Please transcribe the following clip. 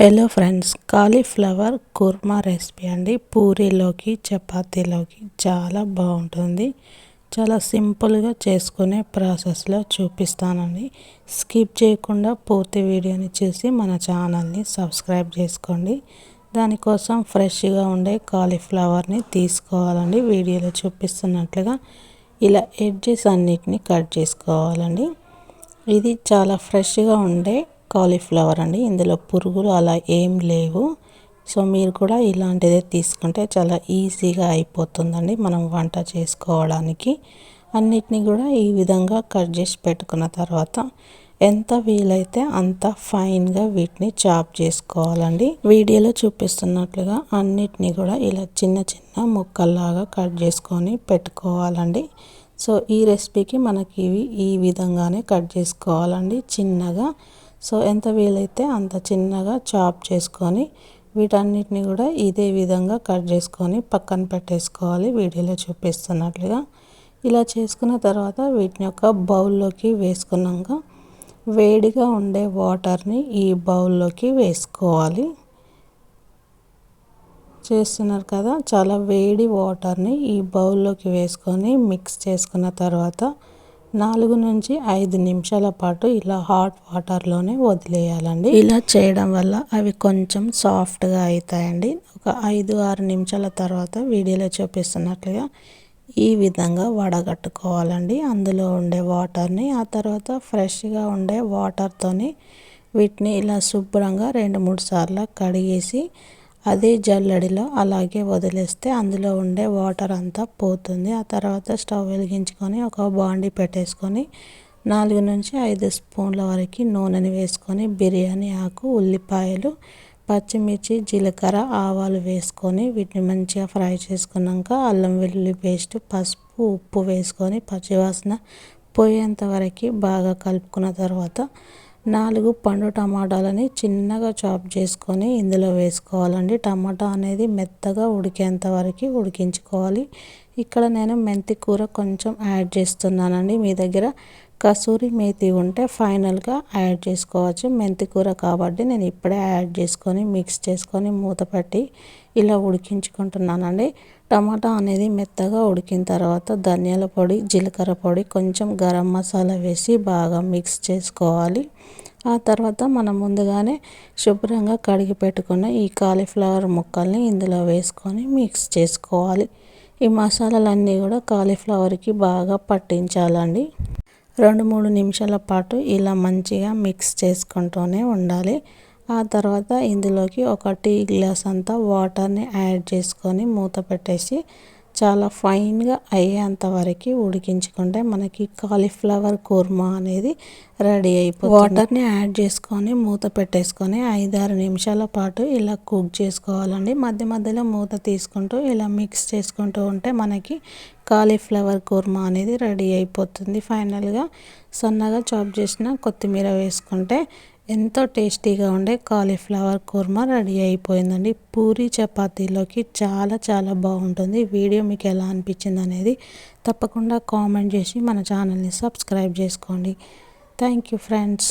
Hello friends cauliflower kurma recipe అండి. పూరీలోకి చపాతీలోకి చాలా బాగుంటుంది. చాలా సింపుల్గా చేసుకునే ప్రాసెస్లో చూపిస్తానండి. స్కిప్ చేయకుండా పూర్తి వీడియోని చూసి మన ఛానల్ని సబ్స్క్రైబ్ చేసుకోండి. దానికోసం ఫ్రెష్గా ఉండే కాలీఫ్లవర్ని తీసుకోవాలండి. వీడియోలో చూపిస్తున్నట్లుగా ఇలా ఎడ్జెస్ అన్నిటిని కట్ చేసుకోవాలండి. ఇది చాలా ఫ్రెష్గా ఉండే కాలీఫ్లవర్ అండి. ఇందులో పురుగులు అలా ఏం లేవు. సో మీరు కూడా ఇలాంటిదే తీసుకుంటే చాలా ఈజీగా అయిపోతుందండి మనం వంట చేసుకోవడానికి. అన్నిటినీ కూడా ఈ విధంగా కట్ చేసి పెట్టుకున్న తర్వాత ఎంత వీలైతే అంత ఫైన్గా వీటిని చాప్ చేసుకోవాలండి. వీడియోలో చూపిస్తున్నట్లుగా అన్నిటినీ కూడా ఇలా చిన్న చిన్న ముక్కల్లాగా కట్ చేసుకొని పెట్టుకోవాలండి. సో ఈ రెసిపీకి మనకి ఇవి ఈ విధంగానే కట్ చేసుకోవాలండి. చిన్నగా సో ఎంత వీలైతే అంత చిన్నగా చాప్ చేసుకొని వీటన్నిటిని కూడా ఇదే విధంగా కట్ చేసుకొని పక్కన పెట్టేసుకోవాలి. వీడియోలో చూపిస్తున్నట్లుగా ఇలా చేసుకున్న తర్వాత వీటిని ఒక బౌల్లోకి వేసుకున్నాక వేడిగా ఉండే వాటర్ని ఈ బౌల్లోకి వేసుకోవాలి. చేస్తున్నారు కదా? చాలా వేడి వాటర్ని ఈ బౌల్లోకి వేసుకొని మిక్స్ చేసుకున్న తర్వాత నాలుగు నుంచి ఐదు నిమిషాల పాటు ఇలా హాట్ వాటర్లోనే వదిలేయాలండి. ఇలా చేయడం వల్ల అవి కొంచెం సాఫ్ట్గా అవుతాయండి ఒక ఐదు ఆరు నిమిషాల తర్వాత వీడియోలో చూపిస్తున్నట్లుగా ఈ విధంగా వడగట్టుకోవాలండి. అందులో ఉండే వాటర్ని ఆ తర్వాత ఫ్రెష్గా ఉండే వాటర్తోని వీటిని ఇలా శుభ్రంగా రెండు మూడు సార్లు కడిగేసి అదే జల్లడిలో అలాగే వదిలేస్తే అందులో ఉండే వాటర్ అంతా పోతుంది. ఆ తర్వాత స్టవ్ వెలిగించుకొని ఒక బాండి పెట్టేసుకొని నాలుగు నుంచి ఐదు స్పూన్ల వరకు నూనెని వేసుకొని బిర్యానీ ఆకు ఉల్లిపాయలు పచ్చిమిర్చి జీలకర్ర ఆవాలు వేసుకొని వీటిని మంచిగా ఫ్రై చేసుకున్నాక అల్లం వెల్లుల్లి పేస్ట్ పసుపు ఉప్పు వేసుకొని పచ్చివాసన పోయేంత వరకు బాగా కలుపుకున్న తర్వాత నాలుగు పండు టమాటాలని చిన్నగా చాప్ చేసుకొని ఇందులో వేసుకోవాలండి. టమాటా అనేది మెత్తగా ఉడికేంత వరకు ఉడికించుకోవాలి. ఇక్కడ నేను మెంతి కూర కొంచెం యాడ్ చేస్తున్నానండి. మీ దగ్గర కసూరి మేతి ఉంటే ఫైనల్గా యాడ్ చేసుకోవచ్చు. మెంతి కూర కాబట్టి నేను ఇప్పుడే యాడ్ చేసుకొని మిక్స్ చేసుకొని మూత పెట్టి ఇలా ఉడికించుకుంటున్నానండి. టమాటా అనేది మెత్తగా ఉడికిన తర్వాత ధనియాల పొడి జీలకర్ర పొడి కొంచెం గరం మసాలా వేసి బాగా మిక్స్ చేసుకోవాలి. ఆ తర్వాత మనం ముందుగానే శుభ్రంగా కడిగి పెట్టుకున్న ఈ కాలీఫ్లవర్ ముక్కల్ని ఇందులో వేసుకొని మిక్స్ చేసుకోవాలి. ఈ మసాలాలన్నీ కూడా కాలీఫ్లవర్కి బాగా పట్టించాలండి. రెండు మూడు నిమిషాల పాటు ఇలా మంచిగా మిక్స్ చేసుకుంటూనే ఉండాలి. ఆ తర్వాత ఇందులోకి ఒక టీ గ్లాస్ అంతా వాటర్ని యాడ్ చేసుకొని మూత పెట్టేసి చాలా ఫైన్గా అయ్యేంత వరకు ఉడికించుకుంటే మనకి కాలీఫ్లవర్ కుర్మా అనేది రెడీ అయిపోతుంది. వాటర్ని యాడ్ చేసుకొని మూత పెట్టేసుకొని ఐదారు నిమిషాల పాటు ఇలా కుక్ చేసుకోవాలండి. మధ్య మధ్యలో మూత తీసుకుంటూ ఇలా మిక్స్ చేసుకుంటూ ఉంటే మనకి కాలీఫ్లవర్ కూర్మా అనేది రెడీ అయిపోతుంది ఫైనల్గా. సన్నగా చాప్ చేసిన కొత్తిమీర వేసుకుంటే ఎంతో టేస్టీగా ఉండే కాలీఫ్లవర్ కూర్మా రెడీ అయిపోయిందండి. పూరి చపాతీలోకి చాలా చాలా బాగుంటుంది. వీడియో మీకు ఎలా అనిపించింది అనేది తప్పకుండా కామెంట్ చేసి మన ఛానల్ని సబ్స్క్రైబ్ చేసుకోండి. Thank you friends.